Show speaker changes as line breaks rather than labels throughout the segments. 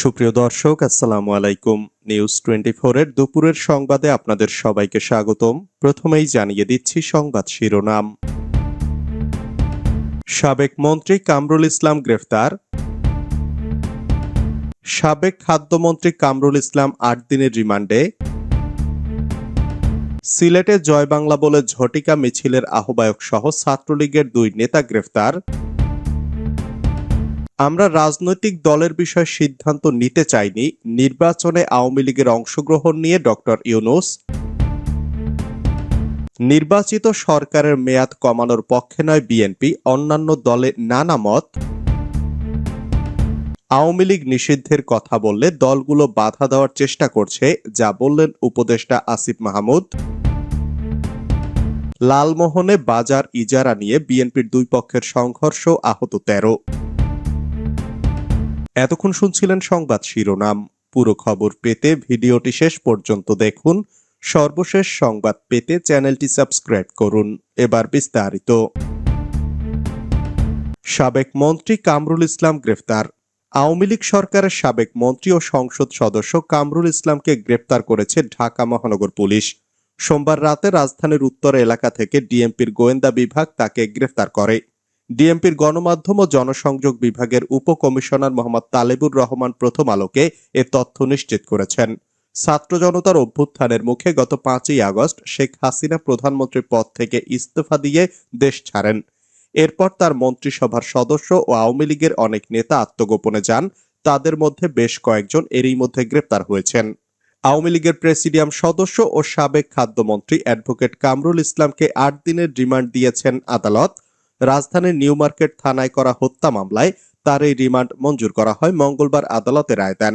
সুপ্রিয় দর্শক আসসালামু আলাইকুম নিউজ টোয়েন্টি এর দুপুরের সংবাদে আপনাদের সবাইকে স্বাগতম প্রথমেই জানিয়ে দিচ্ছি সংবাদ শিরোনাম সাবেক মন্ত্রী কামরুল ইসলাম গ্রেফতার সাবেক খাদ্যমন্ত্রী কামরুল ইসলাম আট দিনের রিমান্ডে সিলেটে জয় বাংলা বলে ঝটিকা মিছিলের আহ্বায়ক সহ ছাত্রলীগের দুই নেতা গ্রেফতার আমরা রাজনৈতিক দলের বিষয়ে সিদ্ধান্ত নিতে চাইনি নির্বাচনে আওয়ামী লীগের অংশগ্রহণ নিয়ে ডক্টর ইউনুস নির্বাচিত সরকারের মেয়াদ কমানোর পক্ষে নয় বিএনপি অন্যান্য দলে নানা মত আওয়ামী লীগ নিষিদ্ধের কথা বললে দলগুলো বাধা দেওয়ার চেষ্টা করছে যা বললেন উপদেষ্টা আসিফ মাহমুদ লালমোহনে বাজার ইজারা নিয়ে বিএনপির দুই পক্ষের সংঘর্ষ আহত তেরো এতক্ষণ শুনছিলেন সংবাদ শিরোনাম পুরো খবর পেতে ভিডিওটি শেষ পর্যন্ত দেখুন সর্বশেষ সংবাদ পেতে চ্যানেলটি সাবস্ক্রাইব করুন এবার বিস্তারিত সাবেক মন্ত্রী কামরুল ইসলাম গ্রেফতার আওয়ামী লীগ সরকারের সাবেক মন্ত্রী ও সংসদ সদস্য কামরুল ইসলামকে গ্রেফতার করেছে ঢাকা মহানগর পুলিশ সোমবার রাতে রাজধানীর উত্তর এলাকা থেকে ডিএমপির গোয়েন্দা বিভাগ তাকে গ্রেফতার করে ডিএমপির গণমাধ্যম ও জনসংযোগ বিভাগের উপকমিশনার মোহাম্মদ তালেবুর রহমান প্রথম আলোকে এ তথ্য নিশ্চিত করেছেন ছাত্র জনতার অভ্যুত্থানের মুখে গত পাঁচই আগস্ট শেখ হাসিনা প্রধানমন্ত্রীর পদ থেকে ইস্তফা দিয়ে দেশ ছাড়েন এরপর তার মন্ত্রিসভার সদস্য ও আওয়ামী লীগের অনেক নেতা আত্মগোপনে যান তাদের মধ্যে বেশ কয়েকজন এরই মধ্যে গ্রেপ্তার হয়েছেন আওয়ামী লীগের প্রেসিডিয়াম সদস্য ও সাবেক খাদ্যমন্ত্রী অ্যাডভোকেট কামরুল ইসলামকে আট দিনের রিমান্ড দিয়েছেন আদালত রাজধানীর নিউ মার্কেট থানায় করা হত্যা মামলায় তার এই রিমান্ড মঞ্জুর করা হয় মঙ্গলবার আদালতে রায় দেন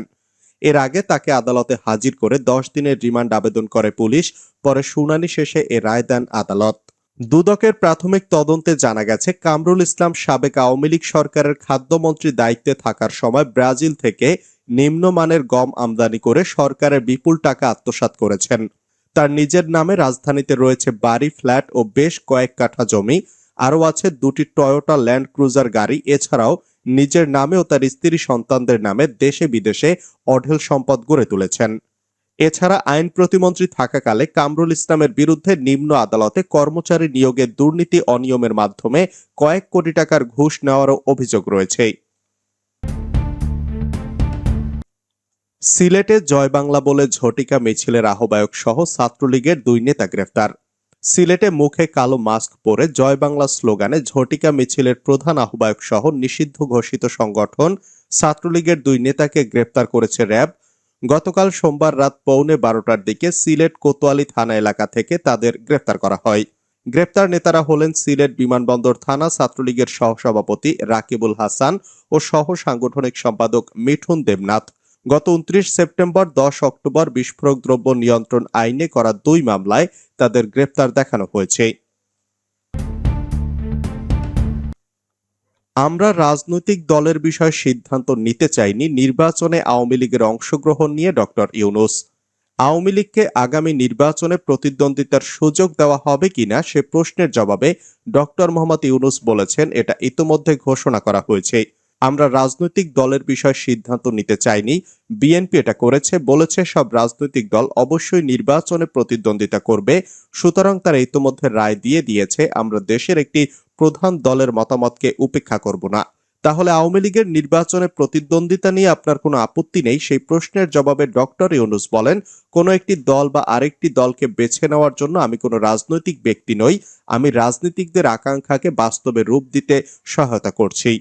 এর আগে তাকে আদালতে হাজির করে দশ দিনের রিমান্ড আবেদন করে পুলিশ পরে শুনানি শেষে এ রায় দেন আদালত দুদকের প্রাথমিক তদন্তে জানা গেছে কামরুল ইসলাম সাবেক আওয়ামী লীগ সরকারের খাদ্যমন্ত্রী দায়িত্বে থাকার সময় ব্রাজিল থেকে নিম্নমানের গম আমদানি করে সরকারের বিপুল টাকা আত্মসাত করেছেন তার নিজের নামে রাজধানীতে রয়েছে বাড়ি ফ্ল্যাট ও বেশ কয়েক কাঠা জমি আরও আছে দুটি টয়োটা ল্যান্ড ক্রুজার গাড়ি এছাড়াও নিজের নামে ও তার স্ত্রী সন্তানদের নামে দেশে বিদেশে অঢেল সম্পদ গড়ে তুলেছেন এছাড়া আইন প্রতিমন্ত্রী থাকাকালে কামরুল ইসলামের বিরুদ্ধে নিম্ন আদালতে কর্মচারী নিয়োগে দুর্নীতি অনিয়মের মাধ্যমে কয়েক কোটি টাকার ঘুষ নেওয়ারও অভিযোগ রয়েছে সিলেটে জয় বাংলা বলে ঝটিকা মিছিলের আহ্বায়ক সহ ছাত্রলীগের দুই নেতা গ্রেফতার সিলেটে মুখে কালো মাস্ক পরে জয় বাংলা স্লোগানে ঝটিকা মিছিলের প্রধান আহ্বায়ক সহ নিষিদ্ধ ঘোষিত সংগঠন ছাত্রলীগের দুই নেতাকে গ্রেপ্তার করেছে র্যাব গতকাল সোমবার রাত পৌনে বারোটার দিকে সিলেট কোতোয়ালি থানা এলাকা থেকে তাদের গ্রেপ্তার করা হয় গ্রেপ্তার নেতারা হলেন সিলেট বিমানবন্দর থানা ছাত্রলীগের সহসভাপতি রাকিবুল হাসান ও সহ সাংগঠনিক সম্পাদক মিঠুন দেবনাথ গত উনত্রিশ সেপ্টেম্বর দশ অক্টোবর বিস্ফোরক দ্রব্য নিয়ন্ত্রণ আইনে করা দুই মামলায় তাদের গ্রেপ্তার দেখানো হয়েছে আমরা রাজনৈতিক দলের বিষয়ে সিদ্ধান্ত নিতে চাইনি নির্বাচনে আওয়ামী লীগের অংশগ্রহণ নিয়ে ডক্টর ইউনুস আওয়ামী লীগকে আগামী নির্বাচনে প্রতিদ্বন্দ্বিতার সুযোগ দেওয়া হবে কিনা সে প্রশ্নের জবাবে ডক্টর মোহাম্মদ ইউনুস বলেছেন এটা ইতোমধ্যে ঘোষণা করা হয়েছে আমরা রাজনৈতিক দলের বিষয়ে সিদ্ধান্ত নিতে চাইনি বিএনপি এটা করেছে বলেছে সব রাজনৈতিক দল অবশ্যই নির্বাচনে প্রতিদ্বন্দ্বিতা করবে সুতরাং তারা ইতোমধ্যে রায় দিয়ে দিয়েছে আমরা দেশের একটি প্রধান দলের মতামতকে উপেক্ষা করব না তাহলে আওয়ামী লীগের নির্বাচনে প্রতিদ্বন্দ্বিতা নিয়ে আপনার কোনো আপত্তি নেই সেই প্রশ্নের জবাবে ডক্টর ইউনুস বলেন কোনো একটি দল বা আরেকটি দলকে বেছে নেওয়ার জন্য আমি কোনো রাজনৈতিক ব্যক্তি নই আমি রাজনীতিকদের আকাঙ্ক্ষাকে বাস্তবে রূপ দিতে সহায়তা করছি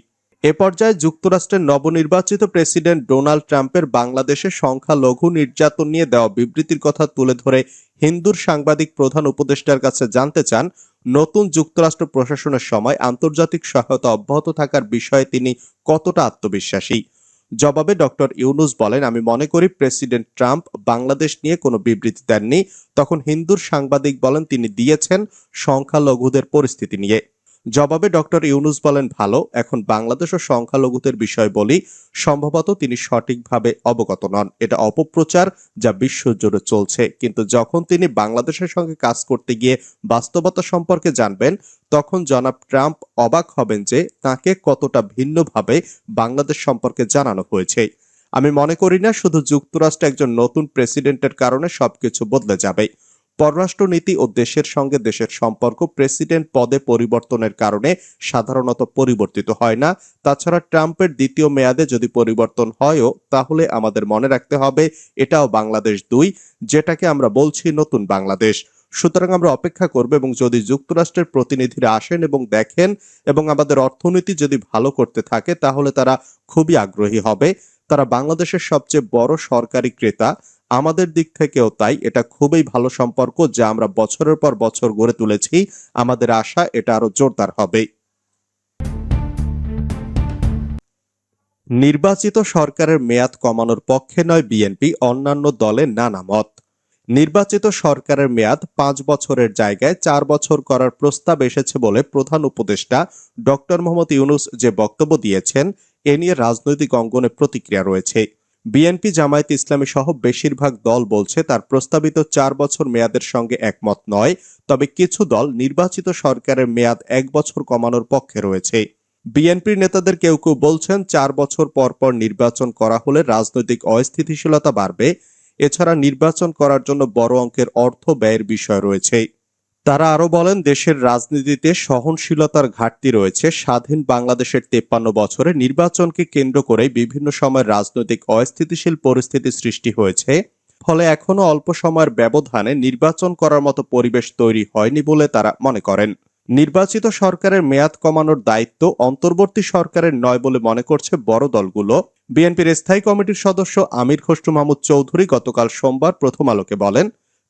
এ পর্যায়ে যুক্তরাষ্ট্রের নবনির্বাচিত প্রেসিডেন্ট ডোনাল্ড ট্রাম্পের বাংলাদেশে সংখ্যালঘু নির্যাতন নিয়ে দেওয়া বিবৃতির কথা তুলে ধরে হিন্দুর সাংবাদিক প্রধান উপদেষ্টার কাছে জানতে চান নতুন যুক্তরাষ্ট্র প্রশাসনের সময় আন্তর্জাতিক সহায়তা অব্যাহত থাকার বিষয়ে তিনি কতটা আত্মবিশ্বাসী জবাবে ডক্টর ইউনুস বলেন আমি মনে করি প্রেসিডেন্ট ট্রাম্প বাংলাদেশ নিয়ে কোনো বিবৃতি দেননি তখন হিন্দুর সাংবাদিক বলেন তিনি দিয়েছেন সংখ্যালঘুদের পরিস্থিতি নিয়ে জবাবে ডক্টর ইউনুস বলেন ভালো এখন বাংলাদেশ ও সংখ্যালঘুদের বিষয় বলি সম্ভবত তিনি সঠিকভাবে অবগত নন এটা অপপ্রচার যা বিশ্বজুড়ে চলছে কিন্তু যখন তিনি বাংলাদেশের সঙ্গে কাজ করতে গিয়ে বাস্তবতা সম্পর্কে জানবেন তখন জনাব ট্রাম্প অবাক হবেন যে তাকে কতটা ভিন্নভাবে বাংলাদেশ সম্পর্কে জানানো হয়েছে আমি মনে করি না শুধু যুক্তরাষ্ট্র একজন নতুন প্রেসিডেন্টের কারণে সবকিছু বদলে যাবে পররাষ্ট্রনীতি ও দেশের সঙ্গে দেশের সম্পর্ক প্রেসিডেন্ট পদে পরিবর্তনের কারণে সাধারণত পরিবর্তিত হয় না তাছাড়া ট্রাম্পের দ্বিতীয় মেয়াদে যদি পরিবর্তন হয়ও তাহলে আমাদের মনে রাখতে হবে এটাও বাংলাদেশ দুই যেটাকে আমরা বলছি নতুন বাংলাদেশ সুতরাং আমরা অপেক্ষা করব এবং যদি যুক্তরাষ্ট্রের প্রতিনিধিরা আসেন এবং দেখেন এবং আমাদের অর্থনীতি যদি ভালো করতে থাকে তাহলে তারা খুবই আগ্রহী হবে তারা বাংলাদেশের সবচেয়ে বড় সরকারি ক্রেতা আমাদের দিক থেকেও তাই এটা খুবই ভালো সম্পর্ক যা আমরা বছরের পর বছর গড়ে তুলেছি আমাদের আশা এটা আরো জোরদার হবে নির্বাচিত সরকারের মেয়াদ কমানোর পক্ষে নয় বিএনপি অন্যান্য দলের নানা মত নির্বাচিত সরকারের মেয়াদ পাঁচ বছরের জায়গায় চার বছর করার প্রস্তাব এসেছে বলে প্রধান উপদেষ্টা ডক্টর মোহাম্মদ ইউনুস যে বক্তব্য দিয়েছেন এ নিয়ে রাজনৈতিক অঙ্গনে প্রতিক্রিয়া রয়েছে বিএনপি জামায়াত ইসলামী সহ বেশিরভাগ দল বলছে তার প্রস্তাবিত চার বছর মেয়াদের সঙ্গে একমত নয় তবে কিছু দল নির্বাচিত সরকারের মেয়াদ এক বছর কমানোর পক্ষে রয়েছে বিএনপির নেতাদের কেউ কেউ বলছেন চার বছর পর পর নির্বাচন করা হলে রাজনৈতিক অস্থিতিশীলতা বাড়বে এছাড়া নির্বাচন করার জন্য বড় অঙ্কের অর্থ ব্যয়ের বিষয় রয়েছে তারা আরো বলেন দেশের রাজনীতিতে সহনশীলতার ঘাটতি রয়েছে স্বাধীন বাংলাদেশের তেপ্পান্ন বছরে নির্বাচনকে কেন্দ্র করে বিভিন্ন সময় রাজনৈতিক অস্থিতিশীল পরিস্থিতি সৃষ্টি হয়েছে ফলে এখনো অল্প সময়ের ব্যবধানে নির্বাচন করার মতো পরিবেশ তৈরি হয়নি বলে তারা মনে করেন নির্বাচিত সরকারের মেয়াদ কমানোর দায়িত্ব অন্তর্বর্তী সরকারের নয় বলে মনে করছে বড় দলগুলো বিএনপির স্থায়ী কমিটির সদস্য আমির খসরু মাহমুদ চৌধুরী গতকাল সোমবার প্রথম আলোকে বলেন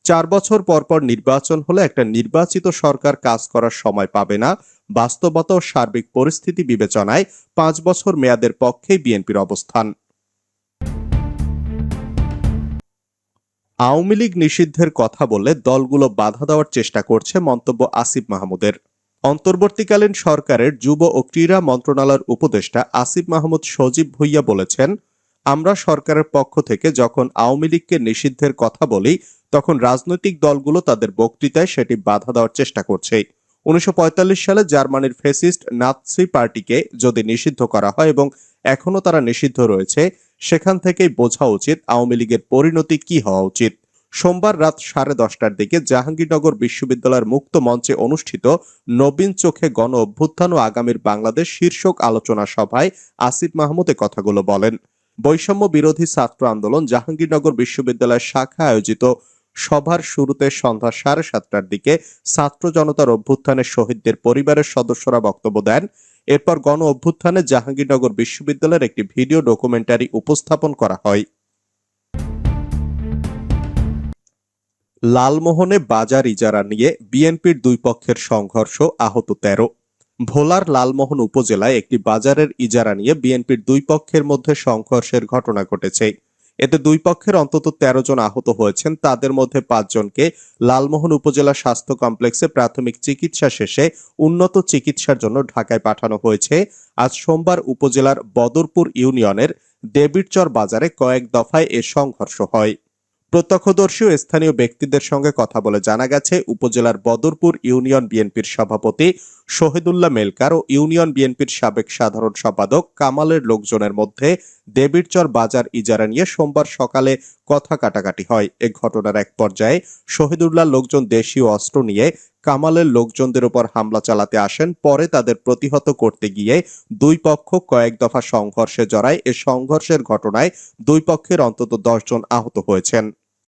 চার বছর পরপর নির্বাচন হলে একটা নির্বাচিত সরকার কাজ করার সময় পাবে না বাস্তবতা ও সার্বিক পরিস্থিতি বিবেচনায় পাঁচ বছর মেয়াদের পক্ষে বিএনপির অবস্থান আওয়ামী লীগ নিষিদ্ধের কথা বলে দলগুলো বাধা দেওয়ার চেষ্টা করছে মন্তব্য আসিফ মাহমুদের অন্তর্বর্তীকালীন সরকারের যুব ও ক্রীড়া মন্ত্রণালয়ের উপদেষ্টা আসিফ মাহমুদ সজীব ভুইয়া বলেছেন আমরা সরকারের পক্ষ থেকে যখন আওয়ামী লীগকে নিষিদ্ধের কথা বলি তখন রাজনৈতিক দলগুলো তাদের বক্তৃতায় সেটি বাধা দেওয়ার চেষ্টা করছে উনিশশো সালে জার্মানির ফেসিস্ট নাৎসি পার্টিকে যদি নিষিদ্ধ করা হয় এবং এখনও তারা নিষিদ্ধ রয়েছে সেখান থেকেই বোঝা উচিত আওয়ামী লীগের পরিণতি কি হওয়া উচিত সোমবার রাত সাড়ে দশটার দিকে জাহাঙ্গীরনগর বিশ্ববিদ্যালয়ের মুক্ত মঞ্চে অনুষ্ঠিত নবীন চোখে গণ অভ্যুত্থান ও আগামীর বাংলাদেশ শীর্ষক আলোচনা সভায় আসিফ মাহমুদে কথাগুলো বলেন বৈষম্য বিরোধী ছাত্র আন্দোলন জাহাঙ্গীরনগর বিশ্ববিদ্যালয়ের শাখা আয়োজিত সভার শুরুতে সন্ধ্যা সাড়ে সাতটার দিকে ছাত্র জনতার অভ্যুত্থানে শহীদদের পরিবারের সদস্যরা বক্তব্য দেন এরপর গণ অভ্যুত্থানে জাহাঙ্গীরনগর বিশ্ববিদ্যালয়ের একটি ভিডিও ডকুমেন্টারি উপস্থাপন করা হয় লালমোহনে বাজার ইজারা নিয়ে বিএনপির দুই পক্ষের সংঘর্ষ আহত তেরো ভোলার লালমোহন উপজেলায় একটি বাজারের ইজারা নিয়ে বিএনপির দুই পক্ষের মধ্যে সংঘর্ষের ঘটনা ঘটেছে এতে দুই পক্ষের অন্তত ১৩ জন আহত হয়েছেন তাদের মধ্যে পাঁচজনকে লালমোহন উপজেলা স্বাস্থ্য কমপ্লেক্সে প্রাথমিক চিকিৎসা শেষে উন্নত চিকিৎসার জন্য ঢাকায় পাঠানো হয়েছে আজ সোমবার উপজেলার বদরপুর ইউনিয়নের দেবিরচর বাজারে কয়েক দফায় এ সংঘর্ষ হয় প্রত্যক্ষদর্শী ও স্থানীয় ব্যক্তিদের সঙ্গে কথা বলে জানা গেছে উপজেলার বদরপুর ইউনিয়ন বিএনপির সভাপতি শহীদুল্লাহ মেলকার ও ইউনিয়ন বিএনপির সাবেক সাধারণ সম্পাদক কামালের লোকজনের মধ্যে দেবীরচর বাজার ইজারা নিয়ে সোমবার সকালে কথা কাটাকাটি হয় এ ঘটনার এক পর্যায়ে শহীদুল্লাহ লোকজন দেশীয় অস্ত্র নিয়ে কামালের লোকজনদের উপর হামলা চালাতে আসেন পরে তাদের প্রতিহত করতে গিয়ে দুই পক্ষ কয়েক দফা সংঘর্ষে জড়ায় এ সংঘর্ষের ঘটনায় দুই পক্ষের অন্তত দশজন আহত হয়েছেন